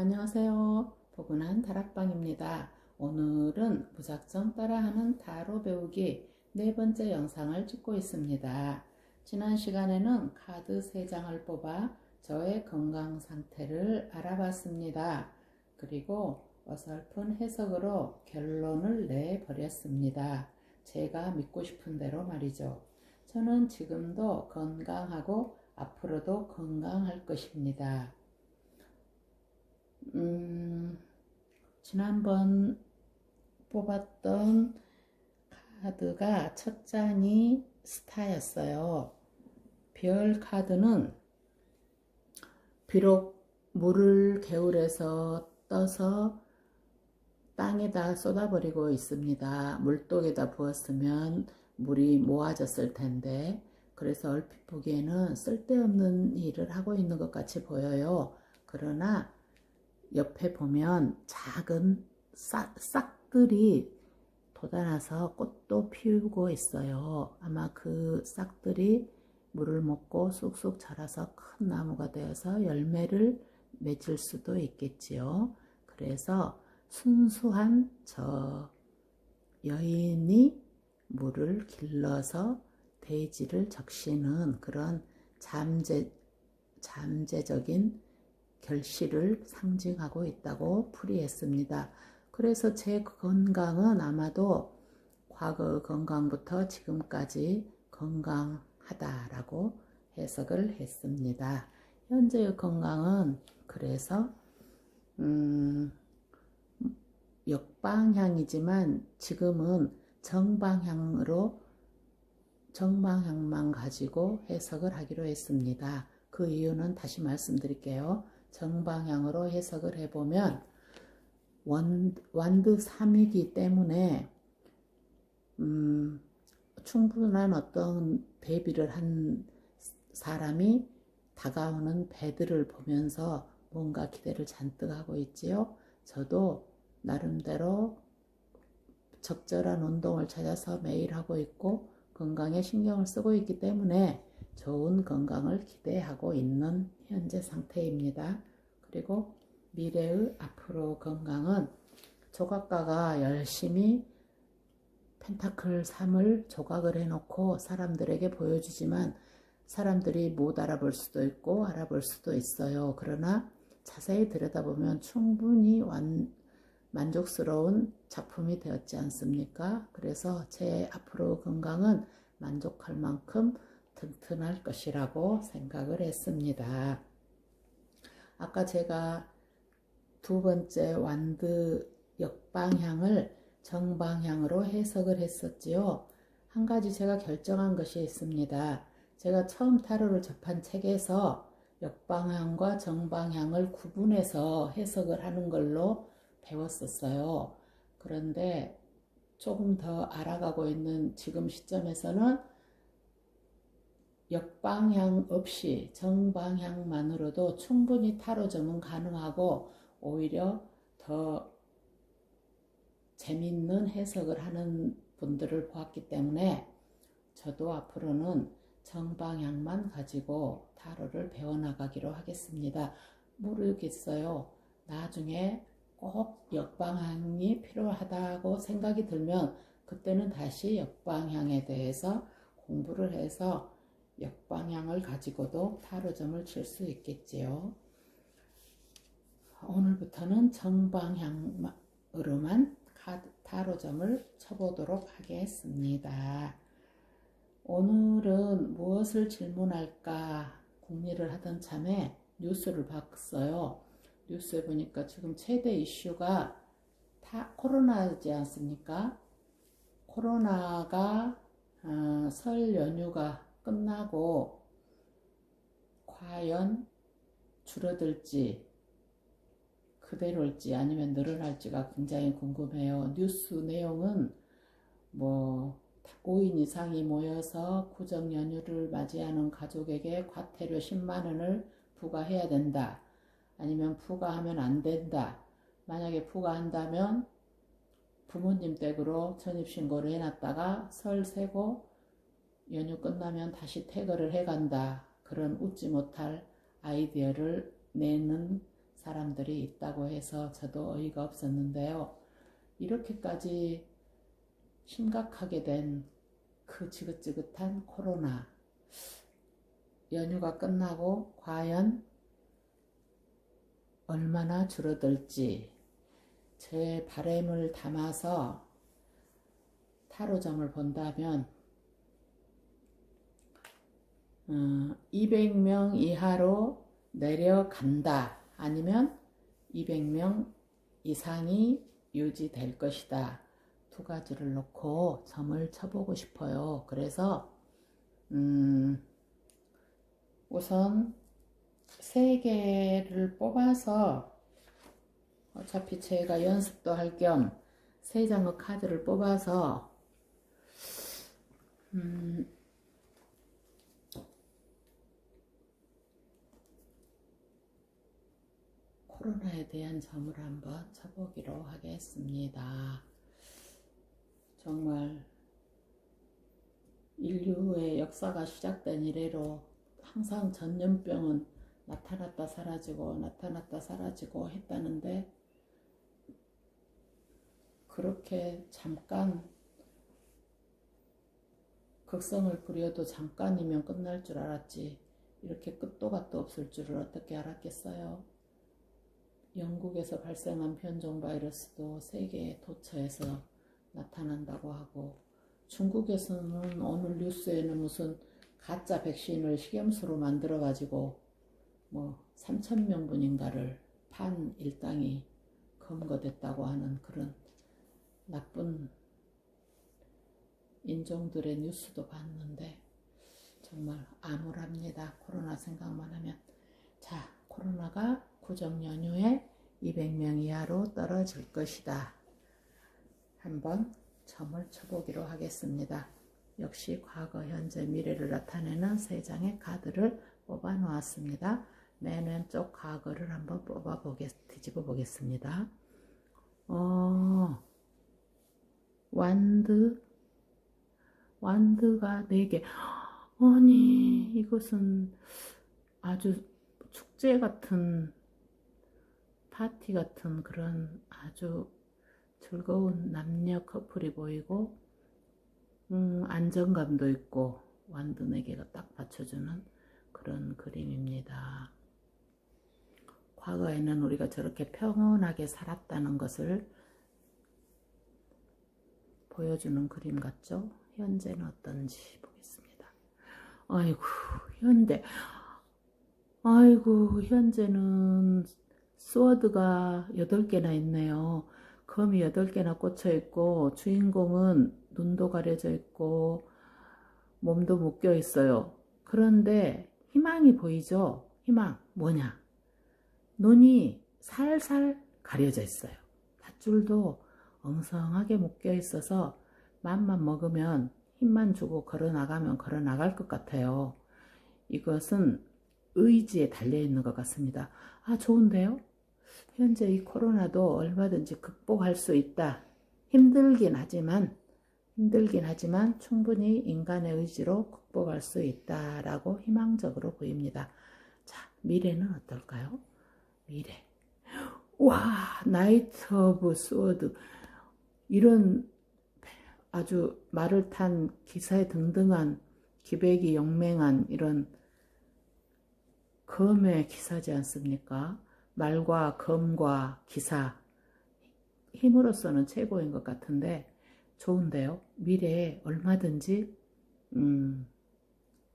안녕하세요. 포근한 다락방입니다. 오늘은 무작정 따라하는 타로 배우기 네 번째 영상을 찍고 있습니다. 지난 시간에는 카드 3장을 뽑아 저의 건강 상태를 알아봤습니다. 그리고 어설픈 해석으로 결론을 내버렸습니다. 제가 믿고 싶은 대로 말이죠. 저는 지금도 건강하고 앞으로도 건강할 것입니다. 음, 지난번 뽑았던 카드가 첫 장이 스타였어요. 별 카드는 비록 물을 개울에서 떠서 땅에다 쏟아버리고 있습니다. 물독에다 부었으면 물이 모아졌을 텐데 그래서 얼핏 보기에는 쓸데없는 일을 하고 있는 것 같이 보여요. 그러나 옆에 보면 작은 싹, 싹들이 돋아나서 꽃도 피우고 있어요. 아마 그 싹들이 물을 먹고 쑥쑥 자라서 큰 나무가 되어서 열매를 맺을 수도 있겠지요. 그래서 순수한 저 여인이 물을 길러서 대지를 적시는 그런 잠재, 잠재적인 결실을 상징하고 있다고 풀이했습니다. 그래서 제 건강은 아마도 과거 건강부터 지금까지 건강하다라고 해석을 했습니다. 현재의 건강은 그래서 음, 역방향이지만 지금은 정방향으로 정방향만 가지고 해석을 하기로 했습니다. 그 이유는 다시 말씀드릴게요. 정방향으로 해석을 해보면 원, 완드 3이기 때문에 음, 충분한 어떤 대비를 한 사람이 다가오는 배들을 보면서 뭔가 기대를 잔뜩 하고 있지요. 저도 나름대로 적절한 운동을 찾아서 매일 하고 있고 건강에 신경을 쓰고 있기 때문에 좋은 건강을 기대하고 있는 현재 상태입니다. 그리고 미래의 앞으로 건강은 조각가가 열심히 펜타클 3을 조각을 해놓고 사람들에게 보여주지만 사람들이 못 알아볼 수도 있고 알아볼 수도 있어요. 그러나 자세히 들여다보면 충분히 완, 만족스러운 작품이 되었지 않습니까? 그래서 제 앞으로 건강은 만족할 만큼 튼튼할 것이라고 생각을 했습니다. 아까 제가 두 번째 완드 역방향을 정방향으로 해석을 했었지요. 한 가지 제가 결정한 것이 있습니다. 제가 처음 타로를 접한 책에서 역방향과 정방향을 구분해서 해석을 하는 걸로 배웠었어요. 그런데 조금 더 알아가고 있는 지금 시점에서는 역방향 없이 정방향만으로도 충분히 타로점은 가능하고 오히려 더 재밌는 해석을 하는 분들을 보았기 때문에 저도 앞으로는 정방향만 가지고 타로를 배워나가기로 하겠습니다. 모르겠어요. 나중에 꼭 역방향이 필요하다고 생각이 들면 그때는 다시 역방향에 대해서 공부를 해서 역방향을 가지고도 타로점을 칠 수 있겠지요. 오늘부터는 정방향으로만 타로점을 쳐보도록 하겠습니다. 오늘은 무엇을 질문할까 궁리를 하던 참에 뉴스를 봤어요. 뉴스에 보니까 지금 최대 이슈가 다 코로나지 않습니까? 코로나가 어, 설 연휴가 끝나고 과연 줄어들지 그대로일지 아니면 늘어날지가 굉장히 궁금해요. 뉴스 내용은 뭐 5인 이상이 모여서 구정 연휴를 맞이하는 가족에게 과태료 10만 원을 부과해야 된다. 아니면 부과하면 안 된다. 만약에 부과한다면 부모님 댁으로 전입신고를 해놨다가 설 세고 연휴 끝나면 다시 태거를 해간다. 그런 웃지 못할 아이디어를 내는 사람들이 있다고 해서 저도 어이가 없었는데요. 이렇게까지 심각하게 된 그 지긋지긋한 코로나 연휴가 끝나고 과연 얼마나 줄어들지 제 바램을 담아서 타로점을 본다면 어, 200명 이하로 내려간다. 아니면 200명 이상이 유지될 것이다. 두 가지를 놓고 점을 쳐보고 싶어요. 그래서 음, 우선 세 개를 뽑아서 어차피 제가 연습도 할 겸 세 장의 카드를 뽑아서 음, 코로나에 대한 점을 한번 쳐보기로 하겠습니다. 정말 인류의 역사가 시작된 이래로 항상 전염병은 나타났다 사라지고 나타났다 사라지고 했다는데 그렇게 잠깐 극성을 부려도 잠깐이면 끝날 줄 알았지 이렇게 끝도 갓도 없을 줄을 어떻게 알았겠어요? 영국에서 발생한 변종 바이러스도 세계에 도처에서 나타난다고 하고 중국에서는 오늘 뉴스에는 무슨 가짜 백신을 식염수로 만들어 가지고 뭐 3천 명분인가를 판 일당이 검거됐다고 하는 그런 나쁜 인종들의 뉴스도 봤는데 정말 암울합니다. 코로나 생각만 하면 자 코로나가 구정 연휴에 200명 이하로 떨어질 것이다. 한번 점을 쳐보기로 하겠습니다. 역시 과거, 현재, 미래를 나타내는 세 장의 카드를 뽑아 놓았습니다. 맨 왼쪽 과거를 한번 뽑아 보겠, 뒤집어 보겠습니다. 어, 완드, 완드가 4개. 아니, 이것은 아주 축제 같은, 파티 같은 그런 아주 즐거운 남녀 커플이 보이고, 음, 안정감도 있고, 완드 4개가 딱 받쳐주는 그런 그림입니다. 과거에는 우리가 저렇게 평온하게 살았다는 것을 보여주는 그림 같죠? 현재는 어떤지 보겠습니다. 아이고, 현대. 아이고, 현재는 스워드가 8개나 있네요. 검이 8개나 꽂혀 있고, 주인공은 눈도 가려져 있고, 몸도 묶여 있어요. 그런데 희망이 보이죠? 희망. 뭐냐? 눈이 살살 가려져 있어요. 밧줄도 엉성하게 묶여 있어서 맘만 먹으면 힘만 주고 걸어 나가면 걸어 나갈 것 같아요. 이것은 의지에 달려 있는 것 같습니다. 아, 좋은데요? 현재 이 코로나도 얼마든지 극복할 수 있다. 힘들긴 하지만, 힘들긴 하지만 충분히 인간의 의지로 극복할 수 있다라고 희망적으로 보입니다. 자, 미래는 어떨까요? 미래. 와, 나이트 오브 스워드. 이런 아주 말을 탄 기사에 등등한 기백이 영맹한 이런 검의 기사지 않습니까? 말과 검과 기사 힘으로서는 최고인 것 같은데 좋은데요. 미래에 얼마든지 음,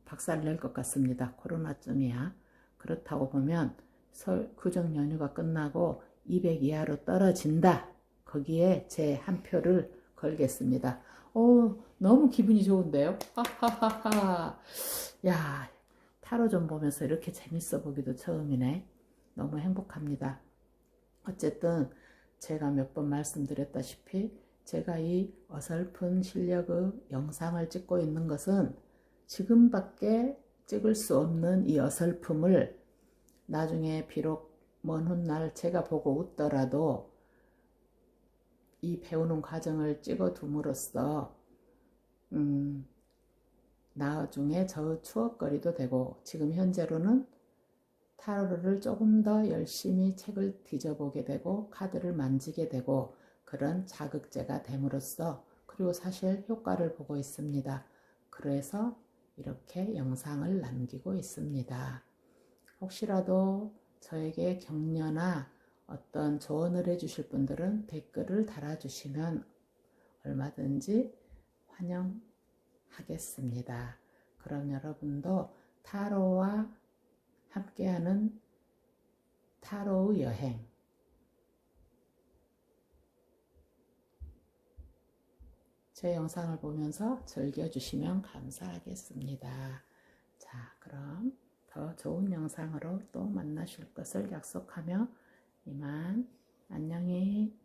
박살낼 것 같습니다. 코로나쯤이야. 그렇다고 보면 설 구정 연휴가 끝나고 200 이하로 떨어진다. 거기에 제 한 표를 걸겠습니다. 오, 너무 기분이 좋은데요? 하하하하. 야, 타로 좀 보면서 이렇게 재밌어 보기도 처음이네. 너무 행복합니다. 어쨌든 제가 몇 번 말씀드렸다시피 제가 이 어설픈 실력의 영상을 찍고 있는 것은 지금밖에 찍을 수 없는 이 어설픔을 나중에 비록 먼 훗날 제가 보고 웃더라도 이 배우는 과정을 찍어 둠으로써 음, 나중에 저 추억거리도 되고 지금 현재로는 타로를 조금 더 열심히 책을 뒤져보게 되고 카드를 만지게 되고 그런 자극제가 됨으로써 그리고 사실 효과를 보고 있습니다. 그래서 이렇게 영상을 남기고 있습니다. 혹시라도 저에게 격려나 어떤 조언을 해주실 분들은 댓글을 달아주시면 얼마든지 환영하겠습니다. 그럼 여러분도 타로와 함께하는 타로의 여행 제 영상을 보면서 즐겨주시면 감사하겠습니다. 자, 그럼 더 좋은 영상으로 또 만나실 것을 약속하며 이만 안녕히